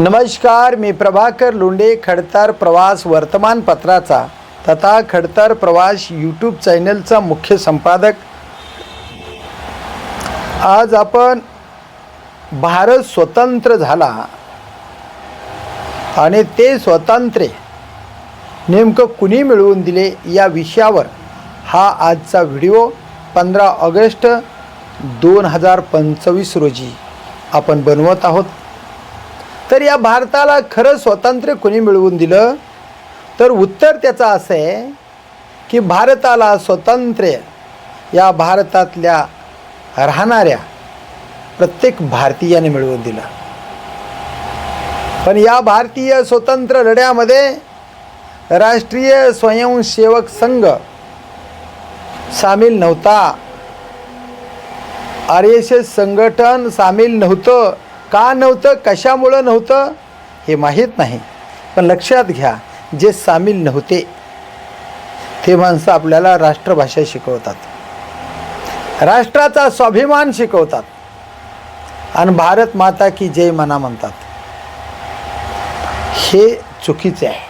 नमस्कार मी प्रभाकर लोंडे खडतर प्रवास वर्तमानपत्राचा तथा खडतर प्रवास यूट्यूब चॅनलचा मुख्य संपादक. आज आपण भारत स्वतंत्र झाला. आणि ते स्वातंत्र्य नेमकं कुणी मिळवून दिले या विषयावर हा आजचा व्हिडिओ पंधरा ऑगस्ट दोन हजार पंचवीस रोजी आपण बनवत आहोत. तर या भारताला खरं स्वातंत्र्य कोणी मिळवून दिलं? तर उत्तर त्याचं असं आहे की भारताला स्वातंत्र्य या भारतातल्या राहणाऱ्या प्रत्येक भारतीयाने मिळवून दिलं. पण या भारतीय स्वतंत्र लढ्यामध्ये राष्ट्रीय स्वयंसेवक संघ सामील नव्हता. आर एस एस संघटन सामील नव्हतं. का नव्हतं कशामुळं नव्हतं हे माहीत नाही. पण लक्षात घ्या जे सामील नव्हते ते माणसं आपल्याला राष्ट्रभाषा शिकवतात. राष्ट्राचा स्वाभिमान शिकवतात. आणि भारत माता की जय मना म्हणतात. हे चुकीचे आहे.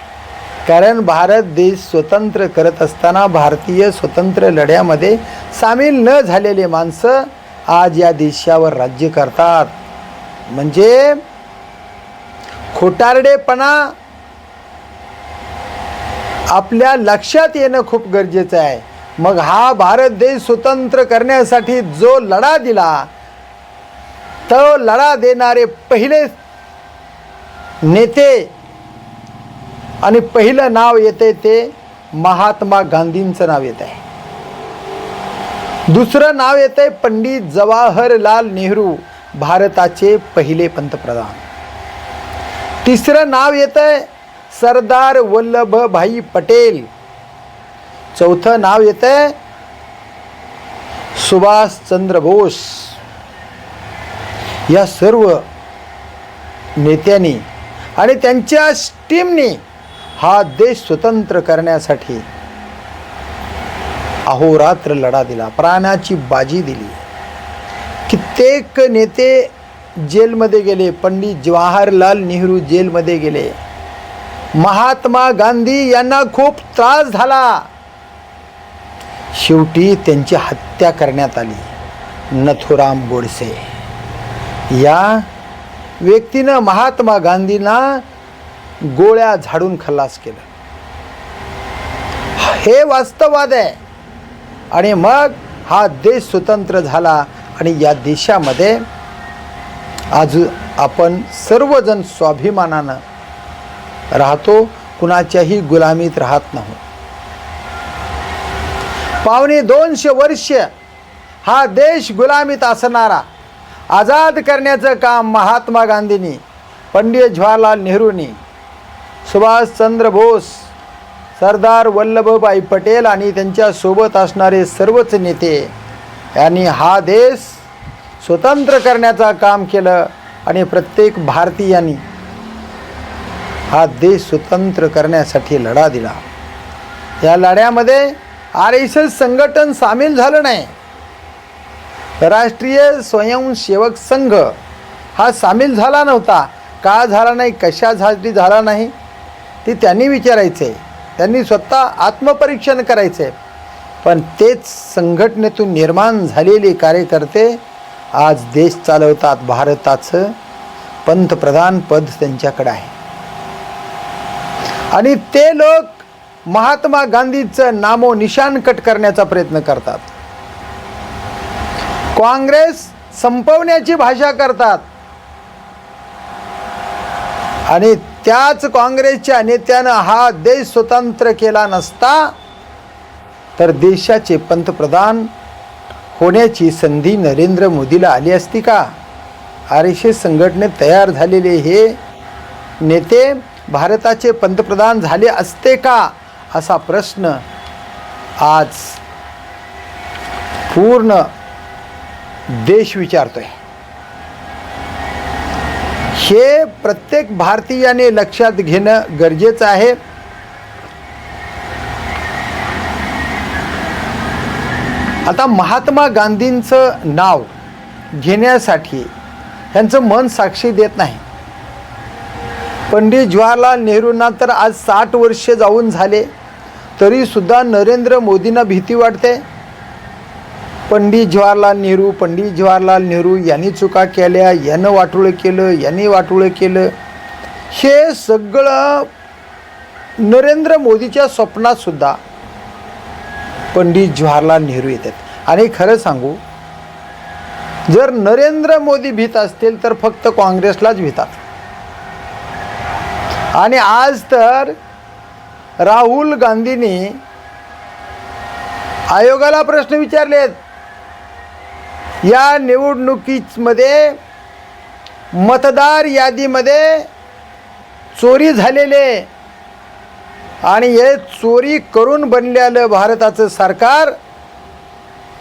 कारण भारत देश स्वतंत्र करत असताना भारतीय स्वतंत्र लढ्यामध्ये सामील न झालेले माणसं आज या देशावर राज्य करतात. म्हणजे खोटारडेपणा आपल्या लक्षात येणं खूप गरजेचं आहे. मग हा भारत देश स्वतंत्र करण्यासाठी जो लढा दिला तो लढा देणारे पहिले नेते आणि पहिलं नाव येते ते महात्मा गांधींचं नाव येत आहे. दुसरं नाव येतं आहे पंडित जवाहरलाल नेहरू. भारताचे पहिले पंतप्रधान. तिसरं नाव येतं आहे सरदार वल्लभभाई पटेल. चौथं नाव येतं आहे सुभाषचंद्र बोस. या सर्व नेत्यांनी आणि त्यांच्या टीमनी हा देश स्वतंत्र करण्यासाठी अहोरात्र लढा दिला प्राणाची बाजी दिली. कित्येक नेते जेलमध्ये गेले. पंडित जवाहरलाल नेहरू जेलमध्ये गेले. महात्मा गांधी यांना खूप त्रास झाला. शेवटी त्यांची हत्या करण्यात आली. नथुराम गोडसे. या व्यक्तीनं महात्मा गांधींना गोळ्या झाडून खल्लास केलं. हे वास्तववाद आहे. आणि मग हा देश स्वतंत्र झाला. आणि या देशामध्ये आज आपण सर्वजण स्वाभिमानानं राहतो कुणाच्याही गुलामीत राहत नाही. पावणे दोनशे वर्ष हा देश गुलामीत असणारा आझाद करण्याचं काम महात्मा गांधींनी पंडित जवाहरलाल नेहरूंनी सुभाषचंद्र बोस सरदार वल्लभभाई पटेल आणि त्यांच्यासोबत असणारे सर्वच नेते यांनी हा देश स्वतंत्र करण्याचं काम केलं आणि प्रत्येक भारतीयांनी हा देश स्वतंत्र करण्यासाठी लढा दिला. या लढ्यामध्ये आर एस एस संघटन सामील झालं नाही. राष्ट्रीय स्वयंसेवक संघ हा सामील झाला नव्हता. का झाला नाही कशासाठी झाला नाही ते त्यांनी विचारायचे. त्यांनी स्वतः आत्मपरीक्षण करायचं. आहे पण तेच संघटनेतून निर्माण झालेले कार्यकर्ते आज देश चालवतात भारताचं पंतप्रधान पद त्यांच्याकडे आहे. आणि ते लोक महात्मा गांधीचं नामो निशान कट करण्याचा प्रयत्न करतात. काँग्रेस संपवण्याची भाषा करतात. आणि त्याच काँग्रेसच्या नेत्यानं हा देश स्वतंत्र केला नसता तर देशाचे पंतप्रधान होण्याची संधी नरेंद्र मोदीला आली असती का? आर एस एस संघटनेत तयार झालेले हे नेते भारताचे पंतप्रधान झाले असते का? असा प्रश्न आज पूर्ण देश विचारतोय. हे प्रत्येक भारतीयाने लक्षात घेणं गरजेचं आहे. आता महात्मा गांधींचं नाव घेण्यासाठी ह्यांचं मन साक्षी देत नाही. पंडित जवाहरलाल नेहरूंना तर आज साठ वर्षे जाऊन झाले तरीसुद्धा नरेंद्र मोदींना भीती वाटते. पंडित जवाहरलाल नेहरू पंडित जवाहरलाल नेहरू यांनी चुका केल्या यानं वाटोळं केलं यांनी वाटोळं केलं. हे सगळं नरेंद्र मोदीच्या स्वप्नातसुद्धा पंडित जवाहरलाल नेहरू येतात. आणि खरं सांगू जर नरेंद्र मोदी भीत असतील तर फक्त काँग्रेसलाच भीतात. आणि आज तर राहुल गांधींनी आयोगाला प्रश्न विचारलेत. या निवडणुकीमध्ये मतदार यादीमध्ये चोरी झालेले आणि हे चोरी करून बनलेलं भारताचं सरकार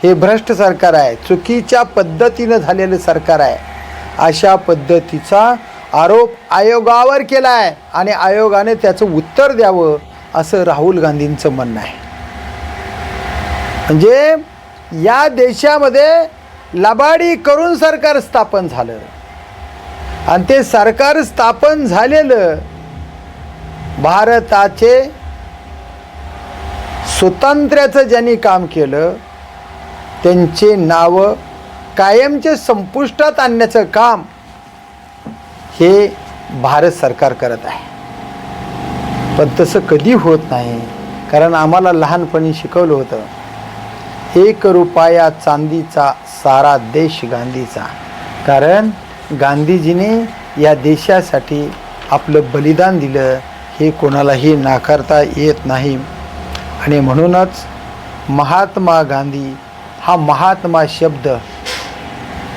हे भ्रष्ट सरकार आहे. चुकीच्या पद्धतीनं झालेलं सरकार आहे. अशा पद्धतीचा आरोप आयोगावर केला आहे आणि आयोगाने त्याचं उत्तर द्यावं असं राहुल गांधींचं म्हणणं आहे. म्हणजे या देशामध्ये लबाडी करून सरकार स्थापन झालं. आणि ते सरकार स्थापन झालेलं भारताचे स्वातंत्र्याचं ज्यांनी काम केलं त्यांचे नावं कायमचे संपुष्टात आणण्याचं काम हे भारत सरकार करत आहे. पण तसं कधी होत नाही कारण आम्हाला लहानपणी शिकवलं होतं एक रुपया चांदीचा सारा देश गांधीचा. कारण गांधीजीने या देशासाठी आपलं बलिदान दिलं हे कोणालाही नाकारता येत नाही. आणि म्हणूनच महात्मा गांधी हा महात्मा शब्द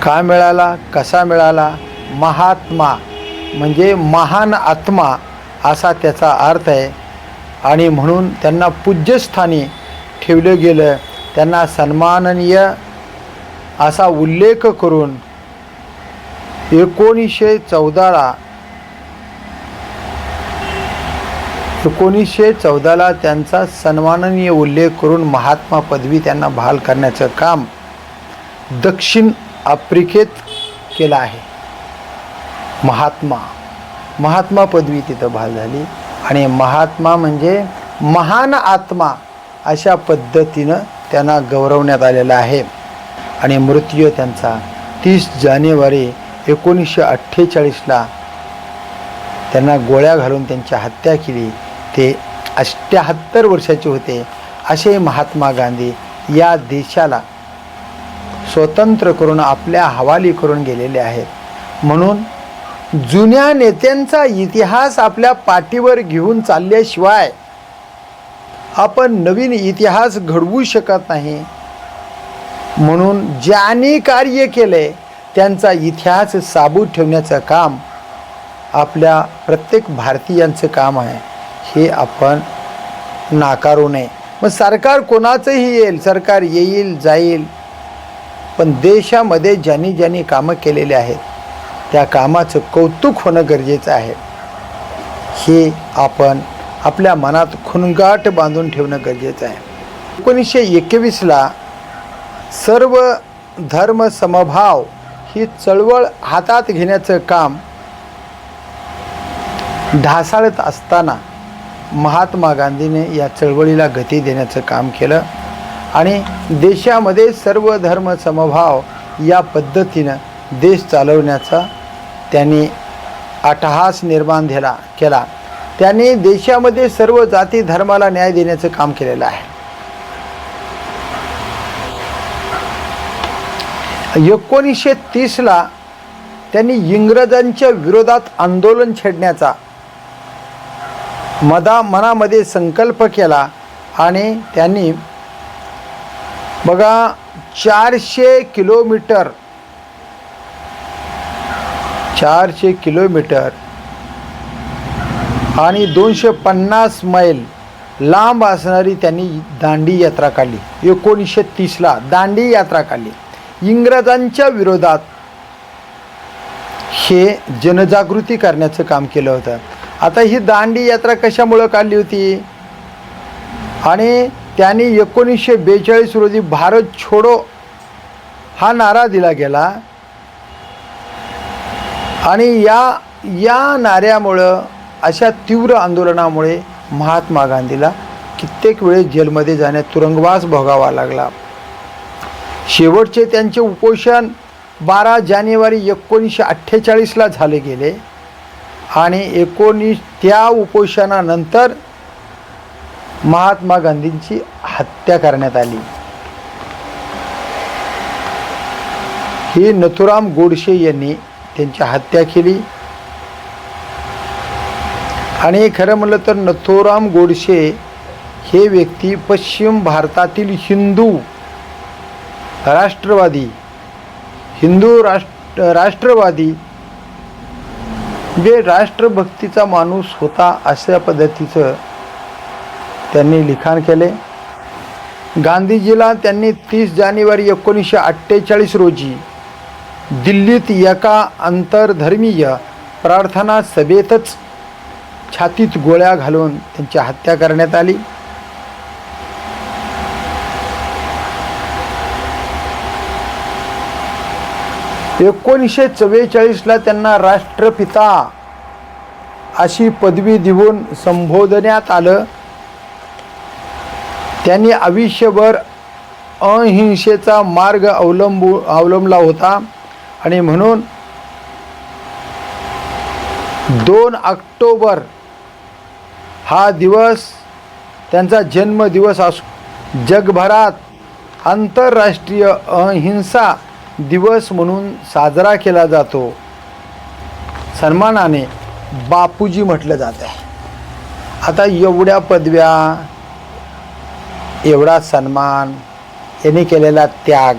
का मिळाला कसा मिळाला? महात्मा म्हणजे महान आत्मा असा त्याचा अर्थ आहे. आणि म्हणून त्यांना पूज्यस्थानी ठेवलं गेलं. त्यांना सन्माननीय असा उल्लेख करून एकोणीसशे चौदाला एकोणीसशे चौदाला त्यांचा सन्माननीय उल्लेख करून महात्मा पदवी त्यांना बहाल करण्याचं काम दक्षिण आफ्रिकेत केलं आहे. महात्मा महात्मा पदवी तिथं बहाल झाली आणि महात्मा म्हणजे महान आत्मा अशा पद्धतीनं त्यांना गौरवण्यात आलेला आहे. आणि मृत्यू त्यांचा तीस जानेवारी एकोणीसशे अठ्ठेचाळीसला त्यांना गोळ्या घालून त्यांची हत्या केली. ते अष्ट्याहत्तर वर्षाचे होते. असे महात्मा गांधी या देशाला स्वतंत्र करून आपल्या हवाली करून गेलेले आहेत. म्हणून जुन्या नेत्यांचा इतिहास आपल्या पाठीवर घेऊन चालल्याशिवाय आपण नवीन इतिहास घडवू शकत नाही. म्हणून ज्यांनी कार्य केले त्यांचा इतिहास साबूत ठेवण्याचं काम आपल्या प्रत्येक भारतीयांचं काम आहे. हे आपण नाकारू नये. मग सरकार कोणाचंही येईल सरकार येईल जाईल. पण देशामध्ये ज्यांनी ज्यांनी कामं केलेले आहेत त्या कामाचं कौतुक होणं गरजेचं आहे. हे आपण आपल्या मनात खुणगाट बांधून ठेवणं गरजेचं आहे. एकोणीसशे एकवीसला सर्व धर्म समभाव ही चळवळ हातात घेण्याचं काम ढासाळत असताना महात्मा गांधीने या चळवळीला गती देण्याचं काम केलं आणि देशामध्ये सर्व धर्म समभाव या पद्धतीनं देश चालवण्याचा त्यांनी अट्टहास निर्माण दिला केला. त्यांनी देशामध्ये सर्व जाती धर्माला न्याय देण्याचं काम केलेलं आहे. एकोणीसशे तीसला त्यांनी इंग्रजांच्या विरोधात आंदोलन छेडण्याचा मदा मनामध्ये संकल्प केला आणि त्यांनी बघा चारशे किलोमीटर चारशे किलोमीटर आणि दोनशे पन्नास मैल लांब असणारी त्यांनी दांडी यात्रा काढली. एकोणीसशे तीसला दांडी यात्रा काढली. इंग्रजांच्या विरोधात हे जनजागृती करण्याचं काम केलं होतं. आता ही दांडी यात्रा कशामुळं काढली होती? आणि त्यांनी एकोणीसशे बेचाळीस रोजी भारत छोडो हा नारा दिला गेला. आणि या या नाऱ्यामुळं अशा तीव्र आंदोलनामुळे महात्मा गांधीला कित्येक वेळेस जेलमध्ये जाण्यात तुरुंगवास भोगावा लागला. शेवटचे त्यांचे उपोषण बारा जानेवारी एकोणीसशे अठ्ठेचाळीसला झाले गेले. आणि एकोणीस त्या उपोषणानंतर महात्मा गांधींची हत्या करण्यात आली. ही नथुराम गोडसे यांनी त्यांची हत्या केली. आणि खरं म्हणलं तर नथुराम गोडसे हे व्यक्ती पश्चिम भारतातील हिंदू राष्ट्रवादी हिंदू राष्ट्र राष्ट्रवादी जे राष्ट्रभक्तीचा माणूस होता अशा पद्धतीचं त्यांनी लिखाण केले. गांधीजीला त्यांनी तीस जानेवारी एकोणीसशे अठ्ठेचाळीस रोजी दिल्लीत एका आंतरधर्मीय प्रार्थना सभेतच छातीत गोळ्या घालून त्यांची हत्या करण्यात आली. एकोणीसशे चव्वेचाळीसला त्यांना राष्ट्रपिता अशी पदवी देऊन संबोधण्यात आलं. त्यांनी आयुष्यभर अहिंसेचा मार्ग अवलंबू अवलंबला होता. आणि म्हणून दोन ऑक्टोबर हा दिवस त्यांचा जन्मदिवस असू जगभरात आंतरराष्ट्रीय अहिंसा दिवस म्हणून साजरा केला जातो. सन्मानाने बापूजी म्हटलं जात आहे. आता एवढ्या पदव्या एवढा सन्मान यांनी केलेला त्याग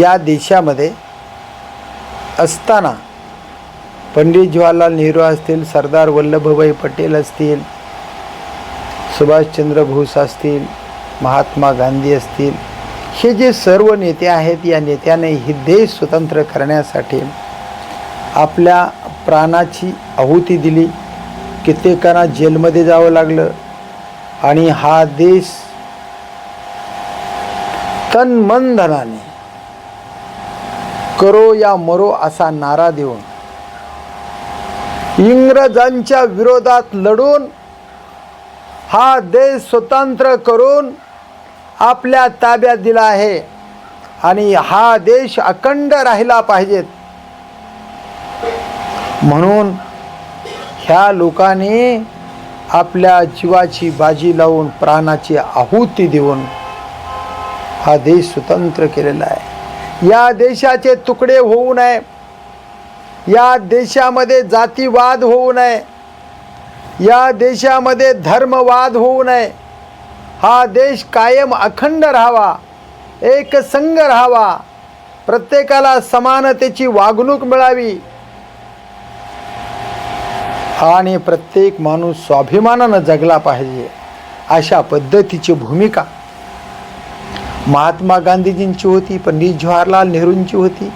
या देशामध्ये असताना पंडित जवाहरलाल नेहरू असतील सरदार वल्लभभाई पटेल असतील सुभाषचंद्र बोस असतील महात्मा गांधी असतील हे जे सर्व नेते आहेत या नेत्याने ही देश स्वतंत्र करण्यासाठी आपल्या प्राणाची आहुती दिली. कित्येकांना जेलमध्ये जावं लागलं. आणि हा देश तन मन धनाने करो या मरो असा नारा देऊन इंग्रजांच्या विरोधात लढून हा देश स्वतंत्र करून आपल्या ताब्यात दिला आहे. आणि हा देश अखंड राहिला पाहिजेत म्हणून ह्या लोकांनी आपल्या जीवाची बाजी लावून प्राणाची आहुती देऊन हा देश स्वतंत्र केलेला आहे. या देशाचे तुकडे होऊ नये. या देशामध्ये जातीवाद होऊ नये. या देशामध्ये धर्मवाद होऊ नये. हा देश कायम अखंड राहावा एक संघ राहावा प्रत्येकाला समानतेची वागणूक मिळावी. आणि प्रत्येक माणूस स्वाभिमानानं जगला पाहिजे अशा पद्धतीची भूमिका. महात्मा गांधीजींची होती पंडित जवाहरलाल नेहरूंची होती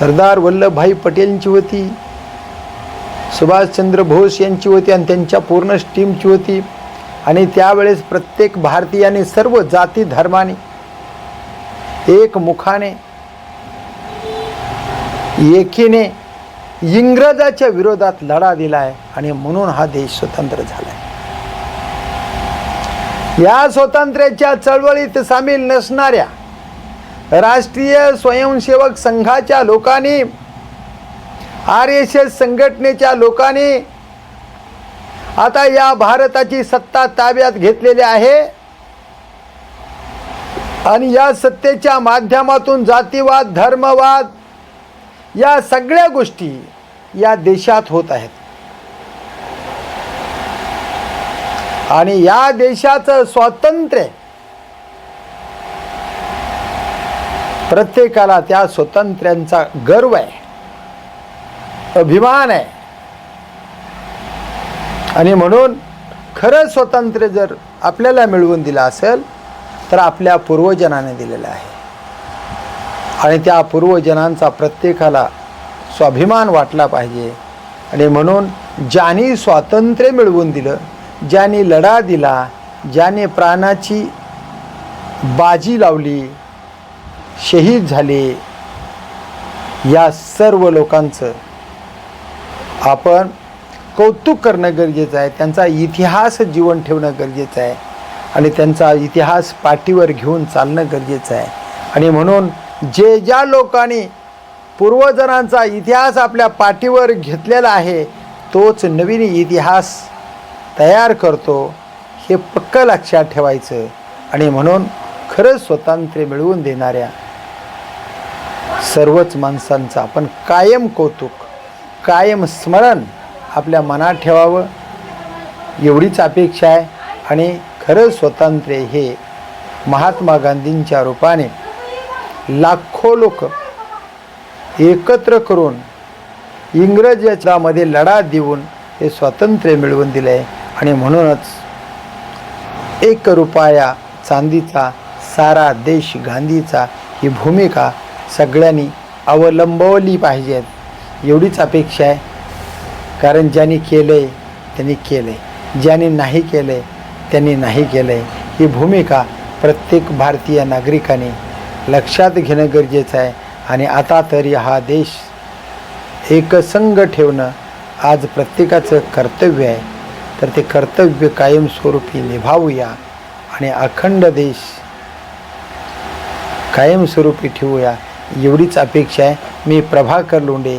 सरदार वल्लभभाई पटेलची होती सुभाषचंद्र बोस यांची होती आणि त्यांच्या पूर्ण स्टीमची होती. आणि त्यावेळेस प्रत्येक भारतीयाने सर्व जाती धर्माने एक मुखाने एकीने इंग्रजाच्या विरोधात लढा दिला आहे आणि म्हणून हा देश स्वतंत्र झाला आहे या स्वातंत्र्याच्या चळवळीत सामील नसणाऱ्या राष्ट्रीय स्वयंसेवक संघाच्या लोकांनी आर एस एस संघटनेच्या लोकांनी आता या भारताची सत्ता ताब्यात घेतलेली आहे. आणि या सत्तेच्या माध्यमातून जातीवाद धर्मवाद या सगळ्या गोष्टी या देशात होत आहेत. आणि या देशाचं स्वातंत्र्य प्रत्येकाला त्या स्वातंत्र्यांचा गर्व आहे अभिमान आहे. आणि म्हणून खरं स्वातंत्र्य जर आपल्याला मिळवून दिलं असेल तर आपल्या पूर्वजनाने दिलेलं आहे. आणि त्या पूर्वजनांचा प्रत्येकाला स्वाभिमान वाटला पाहिजे. आणि म्हणून ज्यांनी स्वातंत्र्य मिळवून दिलं ज्यांनी लढा दिला ज्याने प्राणाची बाजी लावली शहीद झाले या सर्व लोकांचं आपण कौतुक करणं गरजेचं आहे. त्यांचा इतिहास जीवन ठेवणं गरजेचं आहे. आणि त्यांचा इतिहास पाठीवर घेऊन चालणं गरजेचं आहे. आणि म्हणून जे ज्या लोकांनी पूर्वजनांचा इतिहास आपल्या पाठीवर घेतलेला आहे तोच नवीन इतिहास तयार करतो हे पक्क लक्षात ठेवायचं. आणि म्हणून खरंच स्वातंत्र्य मिळवून देणाऱ्या सर्वच माणसांचं आपण कायम कौतुक कायम स्मरण आपल्या मनात ठेवावं. एवढीच अपेक्षा आहे. आणि खरं स्वातंत्र्य हे महात्मा गांधींच्या रूपाने लाखो लोक एकत्र करून इंग्रजामध्ये लढा देऊन हे स्वातंत्र्य मिळवून दिलं आहे आणि म्हणूनच एक रुपया चांदीचा सारा देश गांधीचा ही भूमिका सगळ्यांनी अवलंबवली पाहिजेत एवढीच अपेक्षा आहे. कारण ज्यांनी केलं आहे त्यांनी केलं आहे ज्यांनी नाही केलं आहे त्यांनी नाही केलं आहे ही भूमिका प्रत्येक भारतीय नागरिकाने लक्षात घेणं गरजेचं आहे. आणि आता तरी हा देश एकसंघ ठेवणं आज प्रत्येकाचं कर्तव्य आहे. तर ते कर्तव्य कायमस्वरूपी निभावूया आणि अखंड देश कायमस्वरूपी ठेवूया एवढीच अपेक्षा आहे. मी प्रभाकर लोंढे